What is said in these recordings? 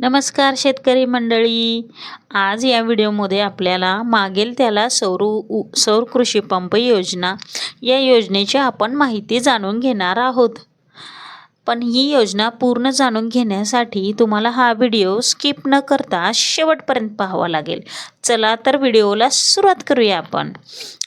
नमस्कार शेतकरी मंडळी. आज या व्हिडिओमध्ये आपल्याला मागेल त्याला सौर उ सौर कृषी पंप योजना या योजनेची आपण माहिती जाणून घेणार आहोत. पण ही योजना पूर्ण जाणून घेण्यासाठी तुम्हाला हा व्हिडिओ स्किप न करता शेवटपर्यंत पाहावा लागेल. चला तर व्हिडिओला सुरुवात करूया आपण.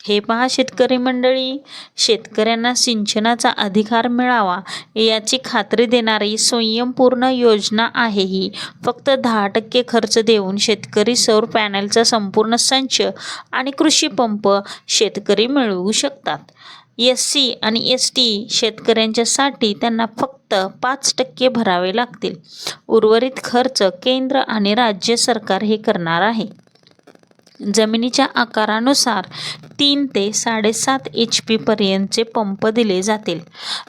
हे पहा शेतकरी मंडळी शेतकऱ्यांना सिंचनाचा अधिकार मिळावा याची खात्री देणारी स्वयंपूर्ण योजना आहे ही. फक्त दहा टक्के खर्च देऊन शेतकरी सौर पॅनलचा संपूर्ण संच आणि कृषी पंप शेतकरी मिळवू शकतात. एस सी आणि एस टी शेतकऱ्यांच्यासाठी त्यांना फक्त पाच टक्के भरावे लागतील. उर्वरित खर्च केंद्र आणि राज्य सरकार हे करणार आहे. जमिनीच्या आकारानुसार तीन ते साडेसात एच पी पर्यंतचे पंप दिले जातील.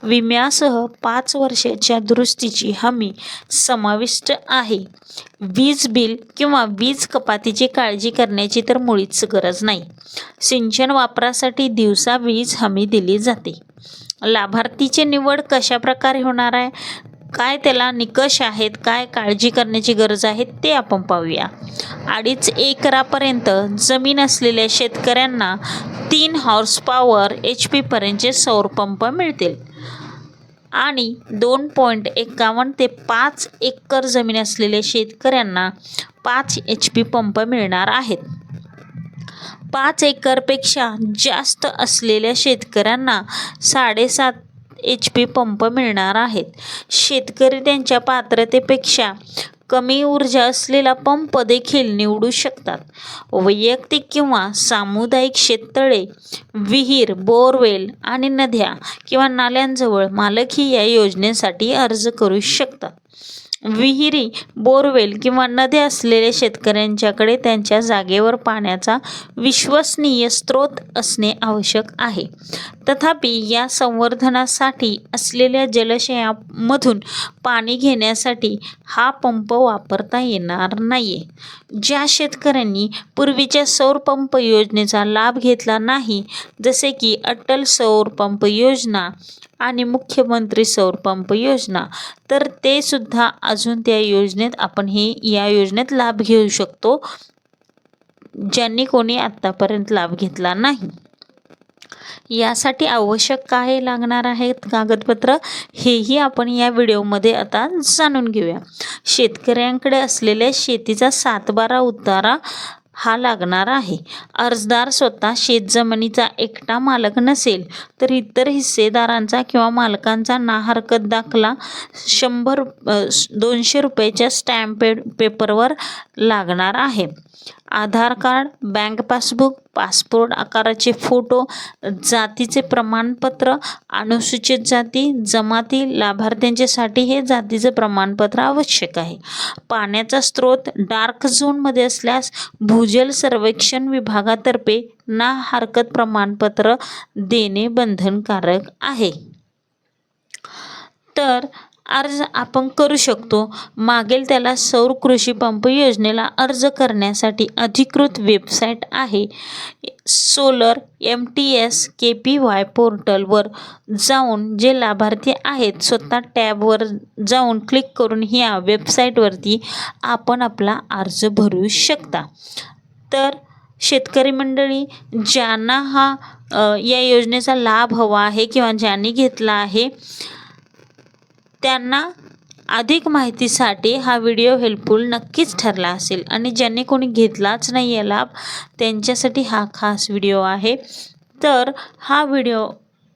विम्यासह पाच वर्षाच्या दुरुस्तीची हमी समाविष्ट आहे. वीज बिल किंवा वीज कपातीची काळजी करण्याची तर मुळीच गरज नाही. सिंचन वापरासाठी दिवसा वीज हमी दिली जाते. लाभार्थीची निवड कशा प्रकारे होणार आहे? काय त्याला निकष आहेत काय काळजी करण्याची गरज आहे ते आपण पाहूया. अडीच एकरापर्यंत जमीन असलेल्या शेतकऱ्यांना तीन हॉर्स पॉवर एच पीपर्यंतचे सौरपंप मिळतील. आणि दोन पॉईंट एकावन्न ते पाच एकर जमीन असलेल्या शेतकऱ्यांना पाच एच पी पंप मिळणार आहेत. पाच एकरपेक्षा जास्त असलेल्या शेतकऱ्यांना साडेसात एच पी पंप मिळणार आहेत. शेतकरी त्यांच्या पात्रतेपेक्षा कमी ऊर्जा असलेला पंप देखील निवडू शकतात. वैयक्तिक किंवा सामुदायिक शेततळे विहीर बोरवेल आणि नद्या किंवा नाल्यांजवळ मालकही या योजनेसाठी अर्ज करू शकतात. विहिरी बोरवेल किंवा नद्या असलेल्या शेतकऱ्यांच्याकडे त्यांच्या जागेवर पाण्याचा विश्वसनीय स्रोत असणे आवश्यक आहे. तथापि या संवर्धनासाठी असलेल्या जलाशयामधून पाणी घेण्यासाठी हा पंप वापरता येणार नाही ज्या शेतकऱ्यांनी पूर्वीच्या सौर पंप योजनेचा लाभ घेतला नाही जसे की अटल सौर पंप योजना आणि मुख्यमंत्री सौरपंप योजना. तर ते सुद्धा अजून त्या योजनेत आपण हे या योजनेत लाभ घेऊ शकतो ज्यांनी कोणी आत्तापर्यंत लाभ घेतला नाही. यासाठी आवश्यक काय लागणार आहेत कागदपत्र हेही आपण या व्हिडिओमध्ये आता जाणून घेऊया. शेतकऱ्यांकडे असलेल्या शेतीचा सातबारा उतारा हा लागणार आहे. अर्जदार स्वतः शेतजमिनीचा एकटा मालक नसेल तर इतर हिस्सेदारांचा किंवा मालकांचा ना हरकत दाखला शंभर दोनशे रुपयाच्या स्टॅम्प पे पेपरवर लागणार आहे. Aadhaar card bank passbook passport आकाराचे फोटो जातीचे प्रमाणपत्र अनुसूचित जाती जमाती लाभार्थ्यांच्यासाठी हे जातीचे प्रमाणपत्र आवश्यक आहे. पाण्याचा स्रोत डार्क झोनमध्ये असल्यास भूजल सर्वेक्षण विभागातर्फे ना हरकत प्रमाणपत्र देणे बंधनकारक आहे. तर अर्ज आपण करू शकतो. मागेल त्याला सौर कृषी पंप योजनेला अर्ज करण्यासाठी अधिकृत वेबसाईट आहे. Solar M T S K P Y पोर्टलवर जाऊन जे लाभार्थी आहेत स्वतः टॅबवर जाऊन क्लिक करून ह्या वेबसाईटवरती आपण आपला अर्ज भरू शकता. तर शेतकरी मंडळी ज्यांना हा या योजनेचा लाभ हवा आहे किंवा ज्यांनी घेतला आहे त्यांना अधिक माहितीसाठी हा व्हिडिओ हेल्पफुल नक्कीच ठरला असेल. आणि ज्यांनी कोणी घेतलाच नाही आहे लाभ त्यांच्यासाठी हा खास व्हिडिओ आहे. तर हा व्हिडिओ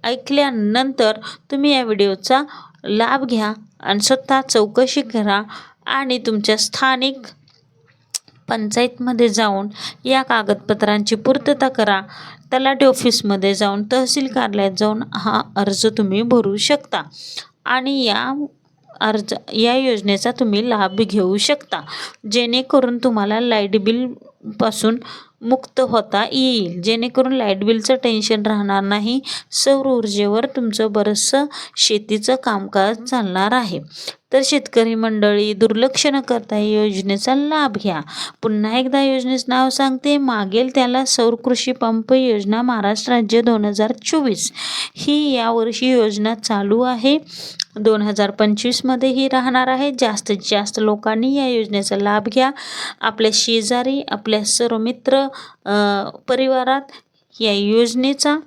ऐकल्यानंतर तुम्ही या व्हिडिओचा लाभ घ्या आणि स्वतः चौकशी करा आणि तुमच्या स्थानिक पंचायतमध्ये जाऊन या कागदपत्रांची पूर्तता करा. तलाठी ऑफिसमध्ये जाऊन तहसील कार्यालयात जाऊन हा अर्ज तुम्ही भरू शकता. आणि या अर्ज या योजनेचा तुम्ही लाभ घेऊ शकता. जेणेकरून तुम्हाला लाइट बिलपासून मुक्त होता येईल. जेणेकरून लाइट बिलचं टेन्शन राहणार नाही. सौर ऊर्जेवर तुमचं बरंचसं शेतीचं कामकाज चालणार आहे. तर शेतकरी मंडळी दुर्लक्ष न करता या योजनेचा लाभ घ्या. पुन्हा एकदा योजनेचं नाव सांगते. मागेल त्याला सौर कृषी पंप योजना महाराष्ट्र राज्य दोन हजार चोवीस. ही यावर्षी योजना चालू आहे. दोन हजार पंचवीसमध्ये ही राहणार आहे. जास्तीत जास्त लोकांनी या योजनेचा लाभ घ्या. आपल्या शेजारी आपल्या सर्व मित्र परिवारात या योजनेचा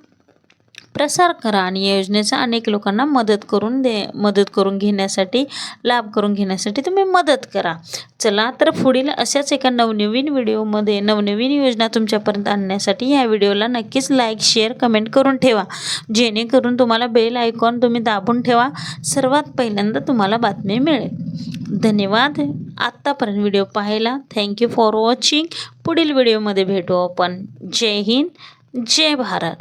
प्रसार करा आणि या योजनेचा अनेक लोकांना मदत करून दे मदत करून घेण्यासाठी लाभ करून घेण्यासाठी तुम्ही मदत करा. चला तर पुढील अशाच एका नवनवीन व्हिडिओमध्ये नवनवीन योजना तुमच्यापर्यंत आणण्यासाठी या व्हिडिओला नक्कीच लाईक शेअर कमेंट करून ठेवा. जेणेकरून तुम्हाला बेल आयकॉन तुम्ही दाबून ठेवा. सर्वात पहिल्यांदा तुम्हाला बातमी मिळेल. धन्यवाद. आत्तापर्यंत व्हिडिओ पाहायला थँक्यू फॉर वॉचिंग पुढील व्हिडिओमध्ये भेटू आपण. जय हिंद. जय भारत.